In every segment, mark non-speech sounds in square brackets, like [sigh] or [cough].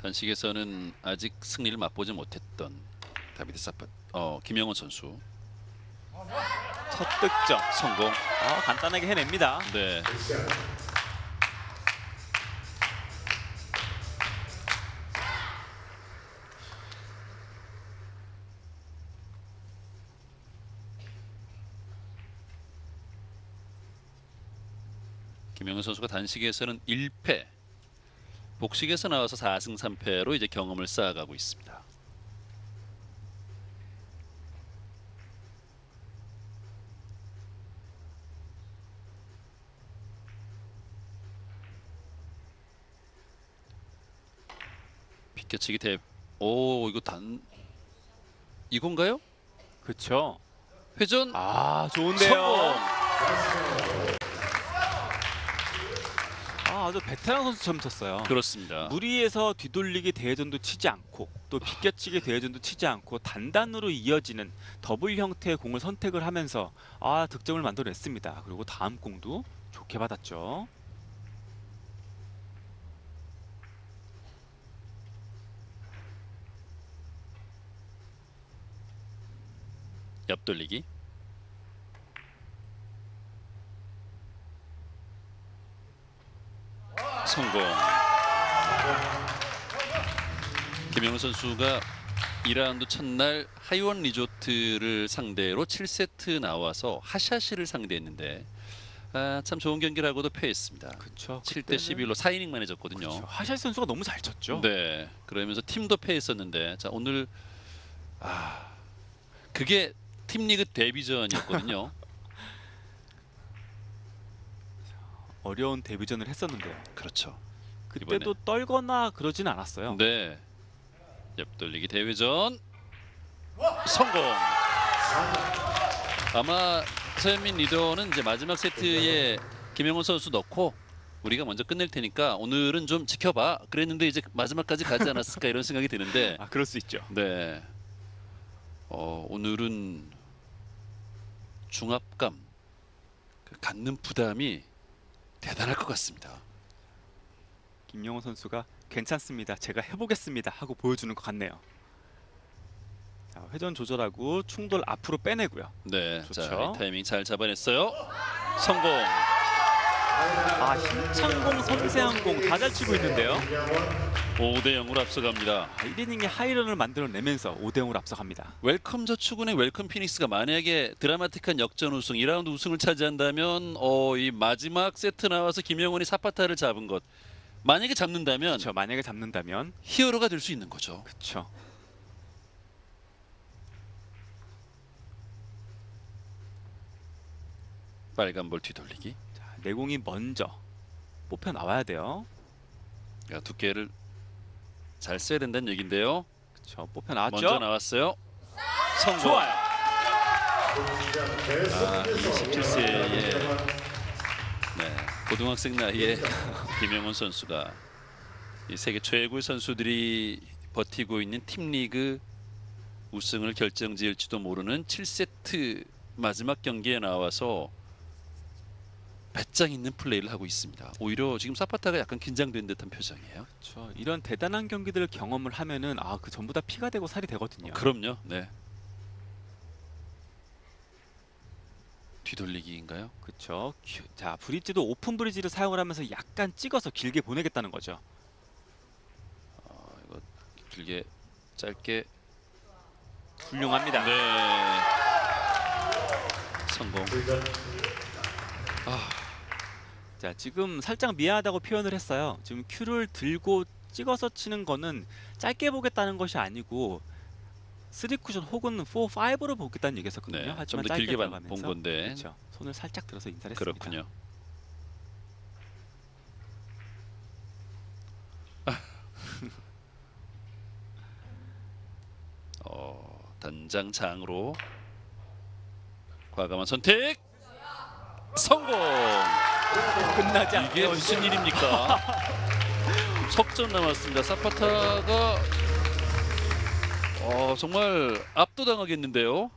단식에서는 아직 승리를 맛보지 못했던 다비드 사파 어 김영원 선수 첫 득점 성공. 아, 간단하게 해냅니다. 네. 김영현 선수가 단식에서는 1패, 복식에서 나와서 4승 3패로 이제 경험을 쌓아가고 있습니다. 비껴치기 대. 오 이거 단 이건가요? 그렇죠. 회전 아 좋은데요. 성공. 아, 아주 베테랑 선수처럼 쳤어요. 그렇습니다. 무리해서 뒤돌리기 대회전도 치지 않고 또 비껴치기 대회전도 치지 않고 단단으로 이어지는 더블 형태의 공을 선택을 하면서 아 득점을 만들어냈습니다. 그리고 다음 공도 좋게 받았죠. 옆돌리기. 성공. 김영우 선수가 2라운드 첫날 하이원 리조트를 상대로 7세트 나와서 하샤시를 상대했는데 아, 참 좋은 경기라고도 패했습니다. 그렇죠. 7대 11로 4이닝만 해졌거든요. 그렇죠. 하샬 선수가 너무 잘 쳤죠. 네. 그러면서 팀도 패했었는데 자 오늘 아 그게 팀 리그 데뷔전이었거든요. [laughs] 어려운 데뷔전을 했었는데요. 그렇죠. 그때도 떨거나 그러진 않았어요. 네. 옆돌리기 대회전 성공. 아마 서현민 리더는 이제 마지막 세트에 김영훈 선수 넣고 우리가 먼저 끝낼 테니까 오늘은 좀 지켜봐. 그랬는데 이제 마지막까지 가지 않았을까 이런 생각이 드는데 아 그럴 수 있죠. 네. 어, 오늘은 중압감, 그 갖는 부담이 대단할 것 같습니다. 김영호 선수가 괜찮습니다. 제가 해보겠습니다 하고 보여주는 것 같네요. 자, 회전 조절하고 충돌 앞으로 빼내고요. 네, 좋죠. 자, 이 타이밍 잘 잡아냈어요. 성공. 아 힘찬공 섬세한 공다 잘 치고 있는데요. 5대 0으로 앞서갑니다. 아, 1이닝에 하이런을 만들어내면서 5대 0으로 앞서갑니다. 웰컴 저축은행 웰컴 피닉스가 만약에 드라마틱한 역전 우승, 2라운드 우승을 차지한다면 어, 이 마지막 세트 나와서 김영원이 사파타를 잡은 것 만약에 잡는다면 그렇죠. 만약에 잡는다면 히어로가 될 수 있는 거죠. 그렇죠. 빨간 볼 뒤돌리기. 자, 내공이 먼저 뽑혀 나와야 돼요. 야, 두께를 잘 써야 된다는 얘긴데요. 그렇죠. 뽑혀 나왔죠. 먼저 나왔어요. 성공. 좋아요. 아, 27세의 네, 고등학생 나이에 [laughs] 김영훈 선수가 이 세계 최고의 선수들이 버티고 있는 팀리그 우승을 결정지을지도 모르는 7세트 마지막 경기에 나와서 배짱 있는 플레이를 하고 있습니다. 오히려 지금 사파타가 약간 긴장된 듯한 표정이에요. 그렇죠. 이런 대단한 경기들을 경험을 하면은 아 그 전부 다 피가 되고 살이 되거든요. 그럼요. 네. 뒤돌리기인가요? 그렇죠. 큐- 자 브릿지도 오픈 브릿지를 사용을 하면서 약간 찍어서 길게 보내겠다는 거죠. 어, 이거 길게 짧게 훌륭합니다. 네. 성공. 자 지금 살짝 미안하다고 표현을 했어요. 지금 큐를 들고 찍어서 치는 거는 짧게 보겠다는 것이 아니고 3 쿠션 혹은 4, 5로 보겠다는 얘기였었거든요. 네. 하지만 짧게 길게 봐- 들어가면서 본 건데. 그렇죠. 손을 살짝 들어서 인사를 했습니다. 그렇군요. [laughs] 어, 단장장으로 과감한 선택 성공. 끝나지 이게 않게 무슨 일입니까? [laughs] 석점 남았습니다. 사파타가 어, 정말 압도당하겠는데요.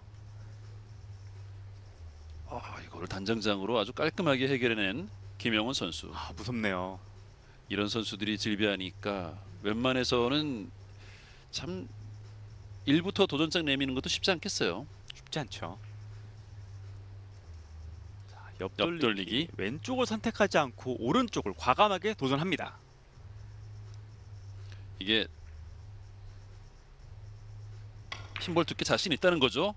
아, 이거를 단장장으로 아주 깔끔하게 해결해낸 김영원 선수. 아 무섭네요. 이런 선수들이 질비하니까 웬만해서는 참 1부터 도전장 내미는 것도 쉽지 않겠어요. 쉽지 않죠. 자, 옆돌리기. 옆돌리기. 왼쪽을 선택하지 않고 오른쪽을 과감하게 도전합니다. 이게 핀볼 두께 자신 있다는 거죠.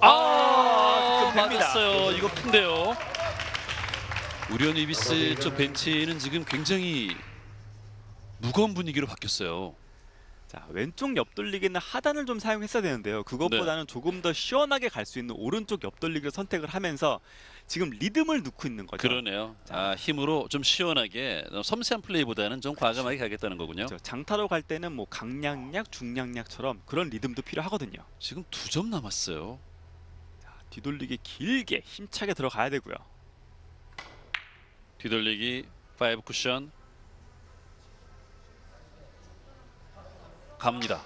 아, 득점됩니다. 맞았어요. 이거 큰데요. 우리온 이비스 쪽 벤치는 지금 굉장히 무거운 분위기로 바뀌었어요. 자, 왼쪽 옆돌리기는 하단을 좀 사용했어야 되는데요. 그것보다는 조금 더 시원하게 갈 수 있는 오른쪽 옆돌리기를 선택을 하면서 지금 리듬을 넣고 있는 거죠. 그러네요. 아, 힘으로 좀 시원하게 섬세한 플레이보다는 좀 과감하게 가겠다는 거군요. 그렇죠. 장타로 갈 때는 뭐 강량약, 중량약처럼 그런 리듬도 필요하거든요. 지금 두 점 남았어요. 자, 뒤돌리기 길게 힘차게 들어가야 되고요. 뒤돌리기 5 쿠션 갑니다.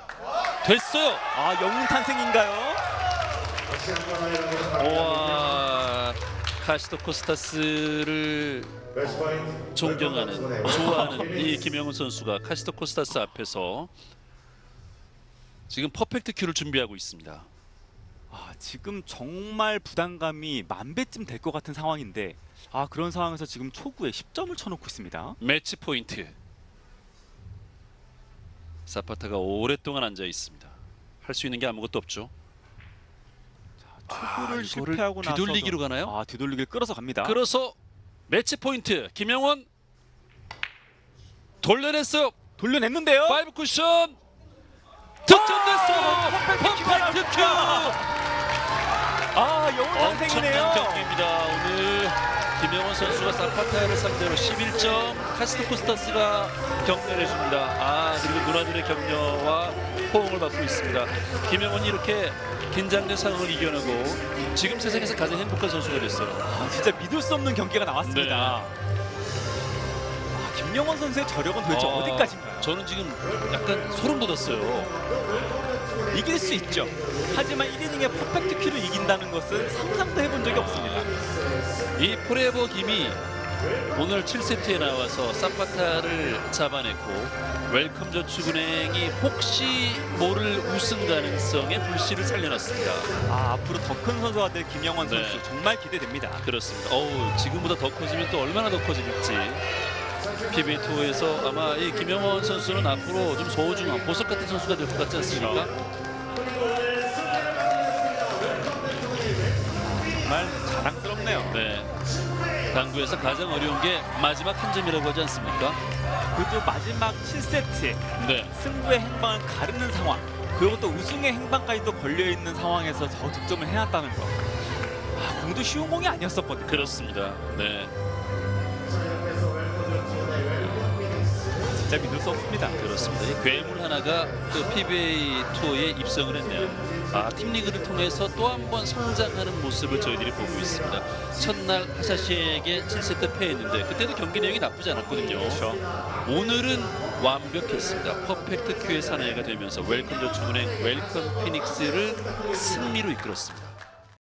됐어요. 아, 영웅 탄생인가요? 와 카시토 코스타스를 존경하는 좋아하는 이 김영훈 선수가 카시토 코스타스 앞에서 지금 퍼펙트 큐를 준비하고 있습니다. 아, 지금 정말 부담감이 만 배쯤 될 것 같은 상황인데 아, 그런 상황에서 지금 초구에 10점을 쳐놓고 있습니다. 매치 포인트. 사파타가 오랫동안 앉아 있습니다. 할 수 있는 게 아무것도 없죠. 아, 이거를 실패하고 나서 뒤돌리기로 가나요? 아, 뒤돌리기를 끌어서 갑니다. 끌어서 매치 포인트 김영원 돌려냈어요. 돌려냈는데요. 파이브 쿠션 득점됐어요. 퍼펙트 큐. 아, 영웅 엄청난 탄생이네요. 경기입니다. 오늘 김영원 선수가 사파타를 상대로 11점, 카스토 코스타스가 격려를 해줍니다. 아 그리고 누나들의 격려와 호응을 받고 있습니다. 김영원이 이렇게 긴장된 상황을 이겨내고 지금 세상에서 가장 행복한 선수가 됐어요. 아, 진짜 믿을 수 없는 경기가 나왔습니다. 네. 아, 김영원 선수의 저력은 도대체 아, 어... 디까지인가요 저는 지금 약간 소름 돋았어요. 이길 수 있죠. 하지만 1이닝에 퍼펙트 큐를 이긴다는 것은 상상도 해본 적이 없습니다. 이 포레버 김이 오늘 7세트에 나와서 사파타를 잡아냈고 웰컴 저축은행이 혹시 모를 우승 가능성의 불씨를 살려놨습니다. 아, 앞으로 더 큰 선수가 될 김영원 네. 선수 정말 기대됩니다. 그렇습니다. 어우 지금보다 더 커지면 또 얼마나 더 커질지. PBA 투어에서 아마 이 김영원 선수는 앞으로 좀 소중한 보석 같은 선수가 될 것 같지 않습니까? 정말 자랑스럽네요. 네. 당구에서 가장 어려운 게 마지막 한 점이라고 하지 않습니까? 그것도 마지막 7세트에 네. 승부의 행방을 가르는 상황 그리고 또 우승의 행방까지도 걸려있는 상황에서 저 득점을 해놨다는 거 아, 공도 쉬운 공이 아니었었거든요 그렇습니다. 네. 진짜 믿을 수 없습니다 그렇습니다. 이 괴물 하나가 또 PBA 투어에 입성을 했네요. 아, 팀리그를 통해서 또 한 번 성장하는 모습을 저희들이 보고 있습니다. 첫날 하샤시에게 7세트 패했는데 그때도 경기 내용이 나쁘지 않았거든요. 그렇죠 오늘은 완벽했습니다. 퍼펙트 큐의 사나이가 되면서 웰컴 저축은행 웰컴 피닉스를 승리로 이끌었습니다.